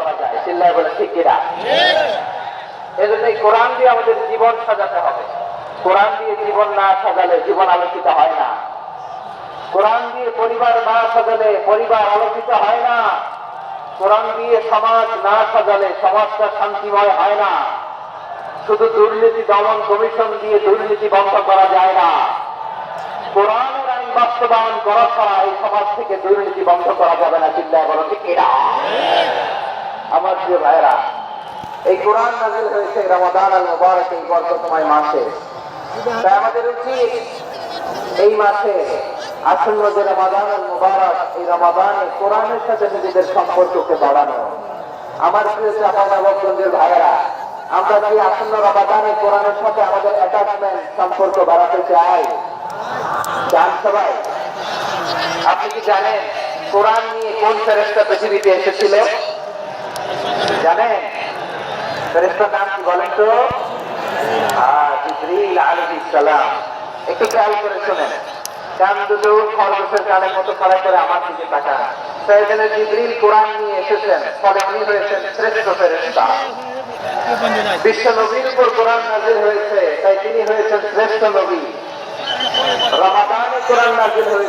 করা যায়। চিল্লায় বলে ঠিক কিনা? এজন্য এই কোরআন দিয়ে আমাদের জীবন সাজাতে হবে। কোরআন দিয়ে জীবন না সাজালে জীবন আলোকিত হয় না। কোরআন দিয়ে পরিবার না সাজালে পরিবার আলোকিত হয় না। কোরআন দিয়ে সমাজ না সাজালে সমাজটা শান্তিময় হয় না। শুধু দুর্নীতি দমন কমিশন দিয়ে দুর্নীতি বন্ধ করা যায় না। কোরআনের আইন বাস্তবায়ন করা ছাড়া এই সমাজ থেকে দুর্নীতি বন্ধ করা যাবে না চিল্লায় বলো ঠিক কিনা? আমার প্রিয় ভাইরা এই কোরআন নাজিল হয়েছে রমাদান আল মুবারক এই বরকতময় মাসে। তাই আমাদের উচিত এই মাসে আসন্ন যে রমাদান আল মুবারক, এই রমাদানে কোরআনের সাথে নিজেদের সম্পর্ককে বাড়ানো। আমার প্রিয় চাপানগঞ্জের ভাইয়েরা, আমরা কি আসন্ন রমাদানে কোরআনের সাথে আমাদের অ্যাটাচমেন্ট সম্পর্ক বাড়াতে চাই? জান সবাই, আপনি কি জানেন কোরআন নিয়ে কোন ফেরেস্তা পৃথিবীতে এসেছিল? জানেন? তো? করে আমার দিকে তাকান। সেখানে জিবরিল কোরআন নিয়ে এসেছেন হয়েছেন শ্রেষ্ঠ ফেরেস্তা বিশ্ব নবীর উপর কোরআন নাজিল হয়েছে, তাই তিনি হয়েছেন শ্রেষ্ঠ নবী। রমাদানে কোরআন নাজিল হয়েছে।